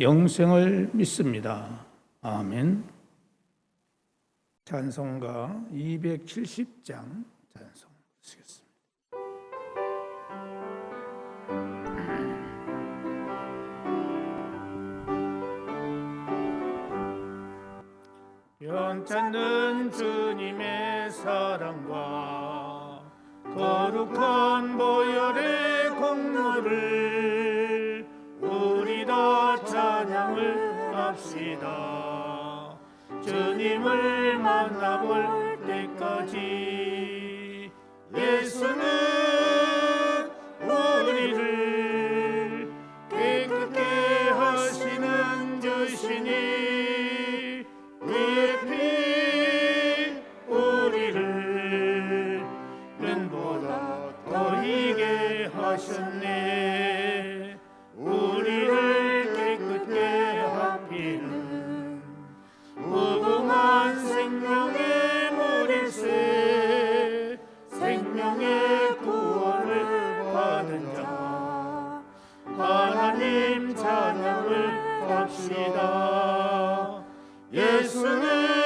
영생을 믿습니다. 아멘. 찬송가 270장 찬송 쓰겠습니다. 변찮는 주님의 사랑과 거룩한 보혈의 공로를 주님을 만나볼 합시다. 예수는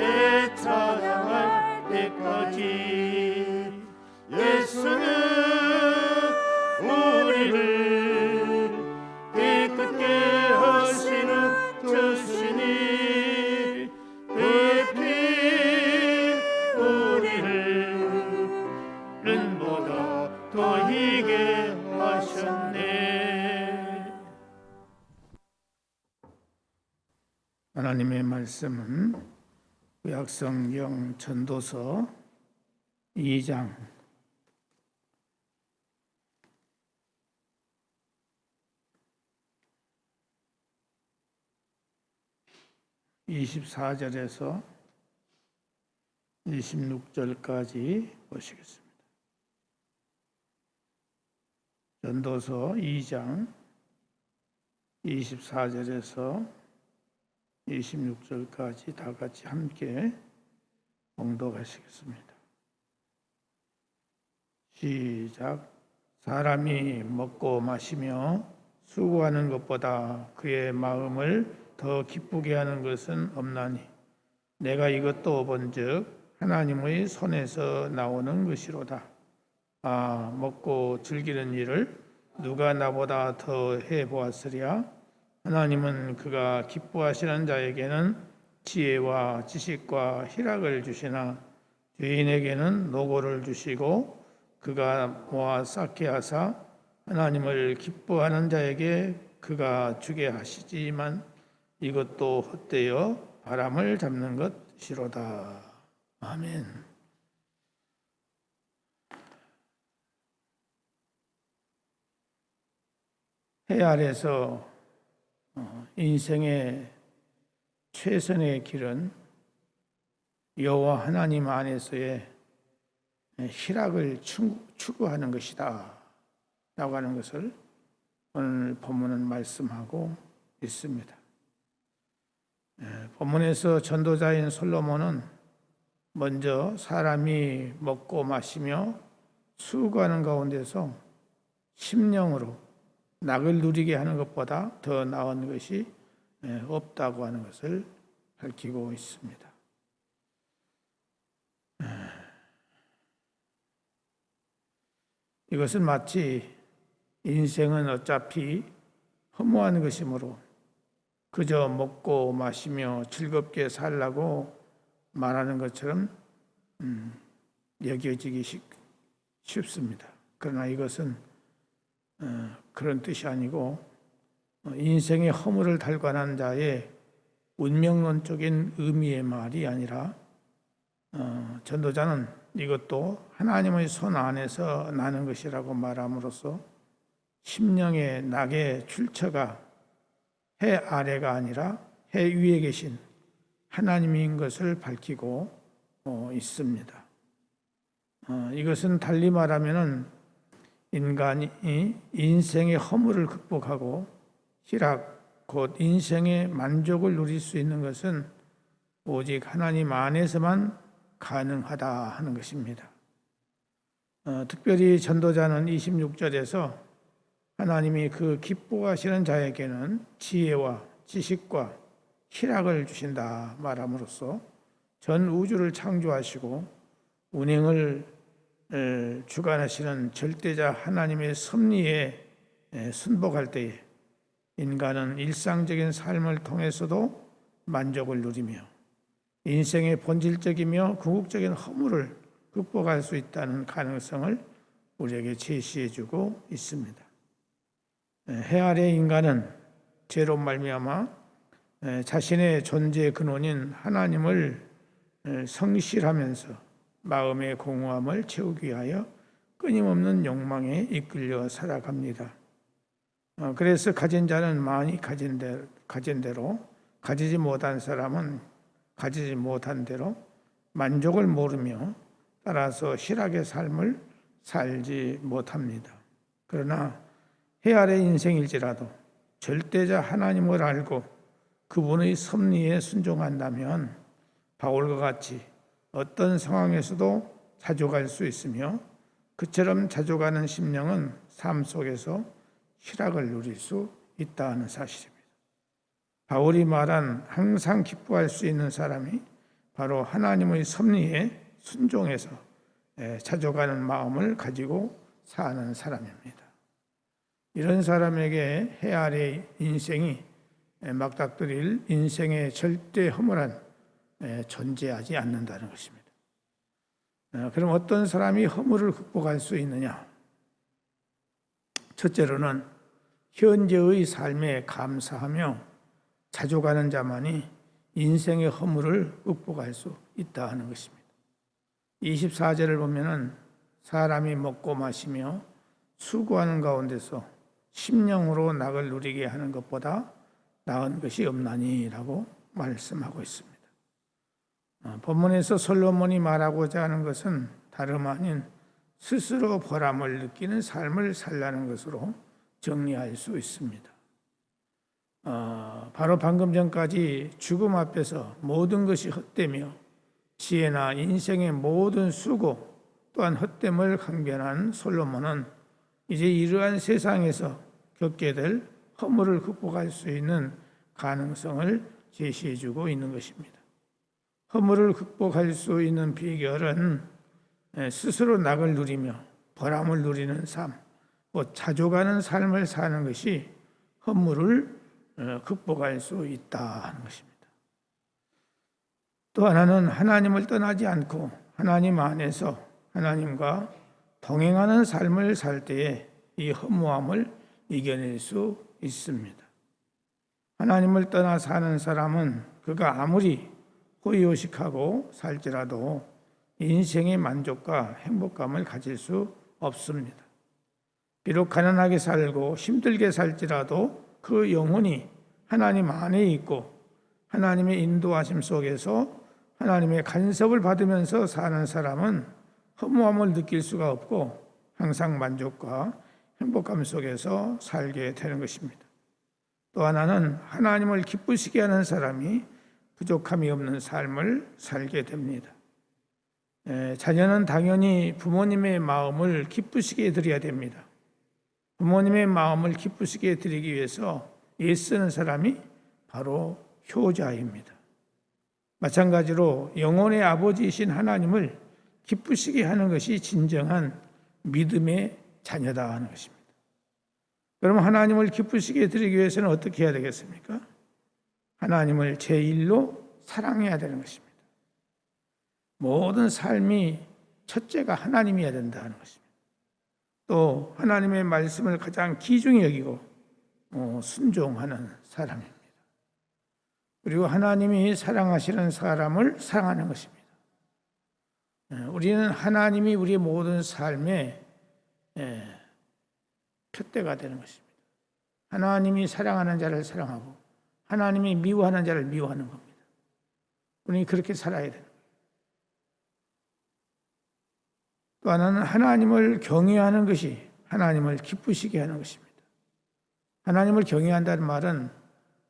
앞에 찬양할 때까지 예수는 우리를 깨끗게 하시는 주시니 대피 우리를 은보다 더 희게 하셨네. 하나님의 말씀은 구약성경 전도서 2장 24절에서 26절까지 보시겠습니다. 전도서 2장 24절에서 26절까지 다 같이 함께 봉독하시겠습니다. 시작. 사람이 먹고 마시며 수고하는 것보다 그의 마음을 더 기쁘게 하는 것은 없나니 내가 이것도 본즉 하나님의 손에서 나오는 것이로다. 아 먹고 즐기는 일을 누가 나보다 더 해 보았으랴 하나님은 그가 기뻐하시는 자에게는 지혜와 지식과 희락을 주시나 죄인에게는 노고를 주시고 그가 모아 쌓게 하사 하나님을 기뻐하는 자에게 그가 주게 하시지만 이것도 헛되어 바람을 잡는 것이로다. 아멘. 해 아래서 어, 인생의 최선의 길은 여호와 하나님 안에서의 희락을 추구하는 것이다. 라고 하는 것을 오늘 본문은 말씀하고 있습니다. 예, 본문에서 전도자인 솔로몬은 먼저 사람이 먹고 마시며 수고하는 가운데서 심령으로 낙을 누리게 하는 것보다 더 나은 것이 예, 없다고 하는 것을 밝히고 있습니다. 예. 이것은 마치 인생은 어차피 허무한 것이므로 그저 먹고 마시며 즐겁게 살라고 말하는 것처럼 음, 여겨지기 쉽 습니다. 그러나 이것은 어, 그런 뜻이 아니고 어, 인생의 허물을 달관한 자의 운명론적인 의미의 말이 아니라 어, 전도자는 이것도 하나님의 손 안에서 나는 것이라고 말함으로써 심령의 낙의 출처가 해 아래가 아니라 해 위에 계신 하나님인 것을 밝히고 있습니다. 이것은 달리 말하면은 인간이 인생의 허물을 극복하고 희락, 곧 인생의 만족을 누릴 수 있는 것은 오직 하나님 안에서만 가능하다 하는 것입니다. 어, 특별히 전도자는 26절에서 하나님이 그 기뻐하시는 자에게는 지혜와 지식과 희락을 주신다 말함으로써 전 우주를 창조하시고 운행을 주관하시는 절대자 하나님의 섭리에 순복할 때에 인간은 일상적인 삶을 통해서도 만족을 누리며 인생의 본질적이며 궁극적인 허물을 극복할 수 있다는 가능성을 우리에게 제시해 주고 있습니다. 해 아래 인간은 죄로 말미암아 자신의 존재의 근원인 하나님을 성실하면서 마음의 공허함을 채우기 위하여 끊임없는 욕망에 이끌려 살아갑니다. 어, 그래서 가진 자는 많이 가진 대로, 가진 대로 가지지 못한 사람은 가지지 못한 대로 만족을 모르며 따라서 실하게 삶을 살지 못합니다. 그러나 해 아래 인생일지라도 절대자 하나님을 알고 그분의 섭리에 순종한다면 바울과 같이 어떤 상황에서도 자족할 수 있으며 그처럼 자족하는 심령은 삶 속에서 희락을 누릴 수 있다는 사실입니다. 바울이 말한 항상 기뻐할 수 있는 사람이 바로 하나님의 섭리에 순종해서 자족하는 마음을 가지고 사는 사람입니다. 이런 사람에게 해 아래 인생이 막닥뜨릴 인생의 절대 허물한 존재하지 않는다는 것입니다. 어, 그럼 어떤 사람이 허물을 극복할 수 있느냐? 첫째로는 현재의 삶에 감사하며 자족하는 자만이 인생의 허물을 극복할 수 있다 하는 것입니다. 24절을 보면은 사람이 먹고 마시며 수고하는 가운데서 심령으로 낙을 누리게 하는 것보다 나은 것이 없나니라고 말씀하고 있습니다. 어, 본문에서 솔로몬이 말하고자 하는 것은 다름 아닌 스스로 보람을 느끼는 삶을 살라는 것으로 정리할 수 있습니다. 어, 바로 방금 전까지 죽음 앞에서 모든 것이 헛되며 지혜나 인생의 모든 수고 또한 헛됨을 강변한 솔로몬은 이제 이러한 세상에서 겪게 될 허물을 극복할 수 있는 가능성을 제시해주고 있는 것입니다. 허물을 극복할 수 있는 비결은 스스로 낙을 누리며 보람을 누리는 삶, 뭐 자족하는 삶을 사는 것이 허물을 어, 극복할 수 있다는 것입니다. 또 하나는 하나님을 떠나지 않고 하나님 안에서 하나님과 동행하는 삶을 살 때에 이 허무함을 이겨낼 수 있습니다. 하나님을 떠나 사는 사람은 그가 아무리 호의호식하고 살지라도 인생의 만족과 행복감을 가질 수 없습니다. 비록 가난하게 살고 힘들게 살지라도 그 영혼이 하나님 안에 있고 하나님의 인도하심 속에서 하나님의 간섭을 받으면서 사는 사람은 허무함을 느낄 수가 없고 항상 만족과 행복감 속에서 살게 되는 것입니다. 또 하나는 하나님을 기쁘시게 하는 사람이 부족함이 없는 삶을 살게 됩니다. 에, 자녀는 당연히 부모님의 마음을 기쁘시게 드려야 됩니다. 부모님의 마음을 기쁘시게 드리기 위해서 애쓰는 사람이 바로 효자입니다. 마찬가지로 영혼의 아버지이신 하나님을 기쁘시게 하는 것이 진정한 믿음의 자녀다 하는 것입니다. 그러면 하나님을 기쁘시게 드리기 위해서는 어떻게 해야 되겠습니까? 하나님을 제일로 사랑해야 되는 것입니다. 모든 삶이 첫째가 하나님이어야 된다는 것입니다. 또 하나님의 말씀을 가장 귀중히 여기고 어, 순종하는 사람입니다. 그리고 하나님이 사랑하시는 사람을 사랑하는 것입니다. 예, 우리는 하나님이 우리의 모든 삶의 예, 표대가 되는 것입니다. 하나님이 사랑하는 자를 사랑하고 하나님이 미워하는 자를 미워하는 겁니다. 우리는 그렇게 살아야 되는 거예요. 또 하나는 하나님을 경외하는 것이 하나님을 기쁘시게 하는 것입니다. 하나님을 경외한다는 말은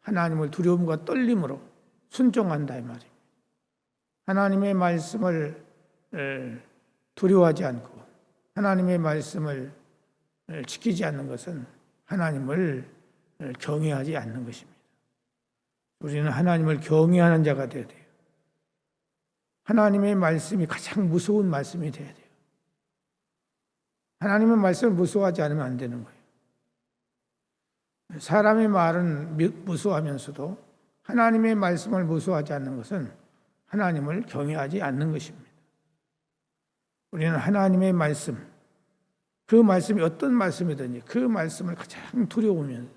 하나님을 두려움과 떨림으로 순종한다 이 말입니다. 하나님의 말씀을 두려워하지 않고 하나님의 말씀을 지키지 않는 것은 하나님을 경외하지 않는 것입니다. 우리는 하나님을 경외하는 자가 되어야 돼요. 하나님의 말씀이 가장 무서운 말씀이 되어야 돼요. 하나님의 말씀을 무서워하지 않으면 안 되는 거예요. 사람의 말은 무서워하면서도 하나님의 말씀을 무서워하지 않는 것은 하나님을 경외하지 않는 것입니다. 우리는 하나님의 말씀, 그 말씀이 어떤 말씀이든지 그 말씀을 가장 두려우면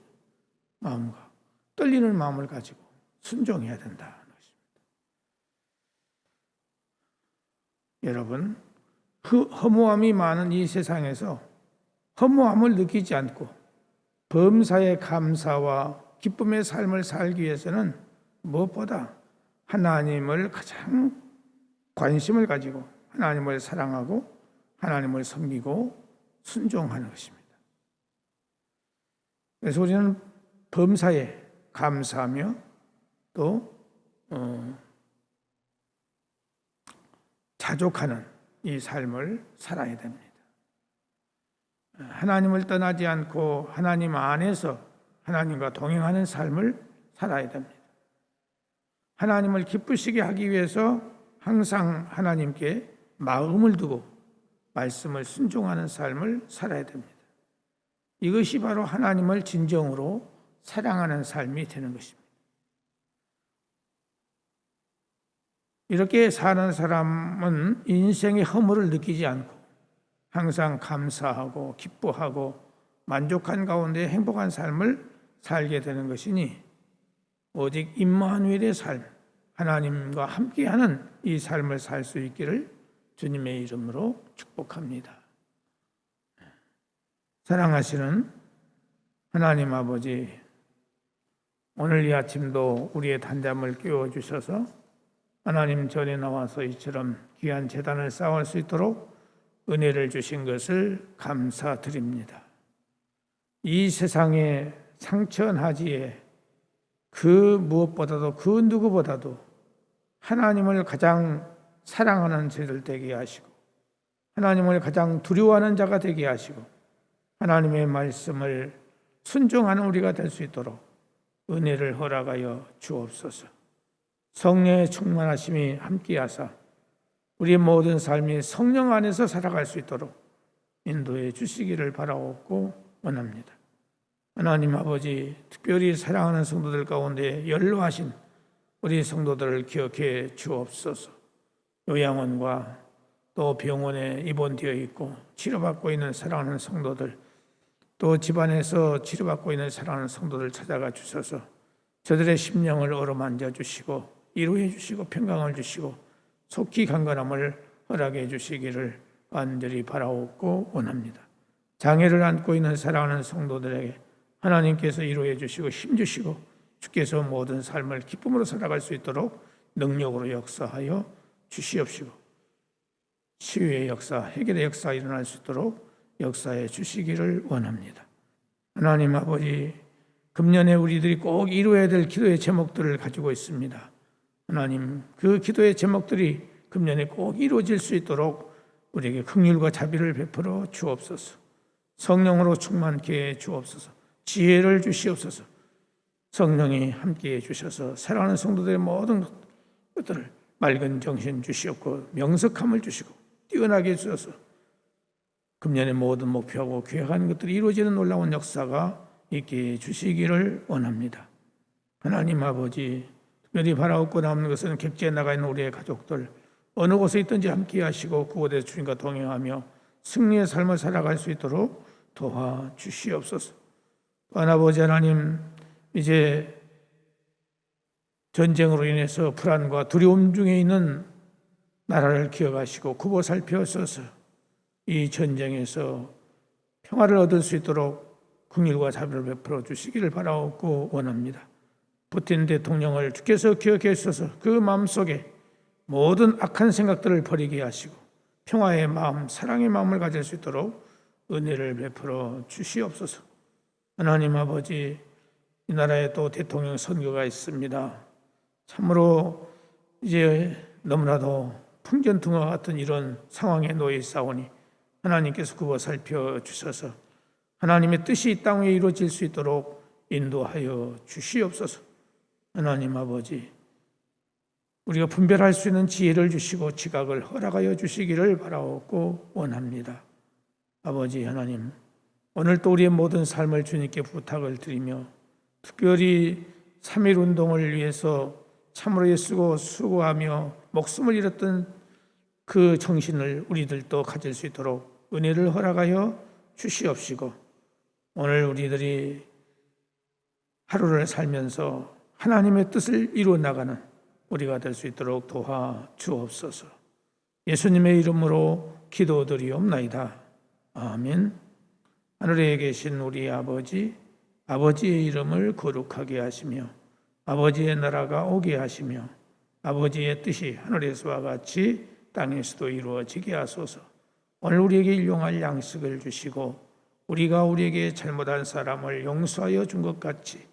마음과 떨리는 마음을 가지고 순종해야 된다는 것입니다. 여러분, 그 허무함이 많은 이 세상에서 허무함을 느끼지 않고 범사의 감사와 기쁨의 삶을 살기 위해서는 무엇보다 하나님을 가장 관심을 가지고 하나님을 사랑하고 하나님을 섬기고 순종하는 것입니다. 그래서 우리는 범사에 감사하며 또 어, 자족하는 이 삶을 살아야 됩니다. 하나님을 떠나지 않고 하나님 안에서 하나님과 동행하는 삶을 살아야 됩니다. 하나님을 기쁘시게 하기 위해서 항상 하나님께 마음을 두고 말씀을 순종하는 삶을 살아야 됩니다. 이것이 바로 하나님을 진정으로 사랑하는 삶이 되는 것입니다. 이렇게 사는 사람은 인생의 허물을 느끼지 않고 항상 감사하고 기뻐하고 만족한 가운데 행복한 삶을 살게 되는 것이니 오직 임마누엘의 삶, 하나님과 함께하는 이 삶을 살 수 있기를 주님의 이름으로 축복합니다. 사랑하시는 하나님 아버지, 오늘 이 아침도 우리의 단잠을 깨워 주셔서 하나님 전에 나와서 이처럼 귀한 재단을 쌓을 수 있도록 은혜를 주신 것을 감사드립니다. 이 세상의 상처하지에 그 무엇보다도 그 누구보다도 하나님을 가장 사랑하는 죄를 되게 하시고 하나님을 가장 두려워하는 자가 되게 하시고 하나님의 말씀을 순종하는 우리가 될 수 있도록 은혜를 허락하여 주옵소서. 성령의 충만하심이 함께하사 우리의 모든 삶이 성령 안에서 살아갈 수 있도록 인도해 주시기를 바라옵고 원합니다. 하나님 아버지 특별히 사랑하는 성도들 가운데 연로하신 우리 성도들을 기억해 주옵소서. 요양원과 또 병원에 입원되어 있고 치료받고 있는 사랑하는 성도들 또 집안에서 치료받고 있는 사랑하는 성도들 찾아가 주셔서 저들의 심령을 어루만져 주시고 이루해 주시고 평강을 주시고 속히 강건함을 허락해 주시기를 간절히 바라옵고 원합니다. 장애를 안고 있는 사랑하는 성도들에게 하나님께서 이루해 주시고 힘 주시고 주께서 모든 삶을 기쁨으로 살아갈 수 있도록 능력으로 역사하여 주시옵시고 치유의 역사, 해결의 역사 일어날 수 있도록 역사해 주시기를 원합니다. 하나님 아버지, 금년에 우리들이 꼭 이루어야 될 기도의 제목들을 가지고 있습니다. 하나님, 그 기도의 제목들이 금년에 꼭 이루어질 수 있도록 우리에게 긍휼과 자비를 베풀어 주옵소서. 성령으로 충만케 해 주옵소서. 지혜를 주시옵소서. 성령이 함께해 주셔서 사랑하는 성도들의 모든 것들을 맑은 정신 주시옵고 명석함을 주시고 뛰어나게 해주셔서 금년의 모든 목표하고 계획한 것들이 이루어지는 놀라운 역사가 있게 해주시기를 원합니다. 하나님 아버지 특별히 바라옵고 남는 것은 객지에 나가 있는 우리의 가족들 어느 곳에 있든지 함께 하시고 그곳에 주님과 동행하며 승리의 삶을 살아갈 수 있도록 도와주시옵소서. 아버지 하나님 이제 전쟁으로 인해서 불안과 두려움 중에 있는 나라를 기억하시고 구보 살펴서서 이 전쟁에서 평화를 얻을 수 있도록 긍휼과 자비를 베풀어 주시기를 바라옵고 원합니다. 푸틴 대통령을 주께서 기억해 주셔서 그 마음속에 모든 악한 생각들을 버리게 하시고 평화의 마음, 사랑의 마음을 가질 수 있도록 은혜를 베풀어 주시옵소서. 하나님 아버지, 이 나라에 또 대통령 선거가 있습니다. 참으로 이제 너무나도 풍전등화 같은 이런 상황에 놓여 있사오니 하나님께서 그거 살펴 주셔서 하나님의 뜻이 이 땅에 이루어질 수 있도록 인도하여 주시옵소서. 하나님 아버지, 우리가 분별할 수 있는 지혜를 주시고 지각을 허락하여 주시기를 바라옵고 원합니다. 아버지 하나님, 오늘 또 우리의 모든 삶을 주님께 부탁을 드리며 특별히 3.1 운동을 위해서 참으로 애쓰고 수고하며 목숨을 잃었던 그 정신을 우리들도 가질 수 있도록 은혜를 허락하여 주시옵시고 오늘 우리들이 하루를 살면서 하나님의 뜻을 이루어 나가는 우리가 될 수 있도록 도와 주옵소서. 예수님의 이름으로 기도드리옵나이다. 아멘. 하늘에 계신 우리 아버지, 아버지의 이름을 거룩하게 하시며 아버지의 나라가 오게 하시며 아버지의 뜻이 하늘에서와 같이 땅에서도 이루어지게 하소서. 오늘 우리에게 일용할 양식을 주시고 우리가 우리에게 잘못한 사람을 용서하여 준 것 같이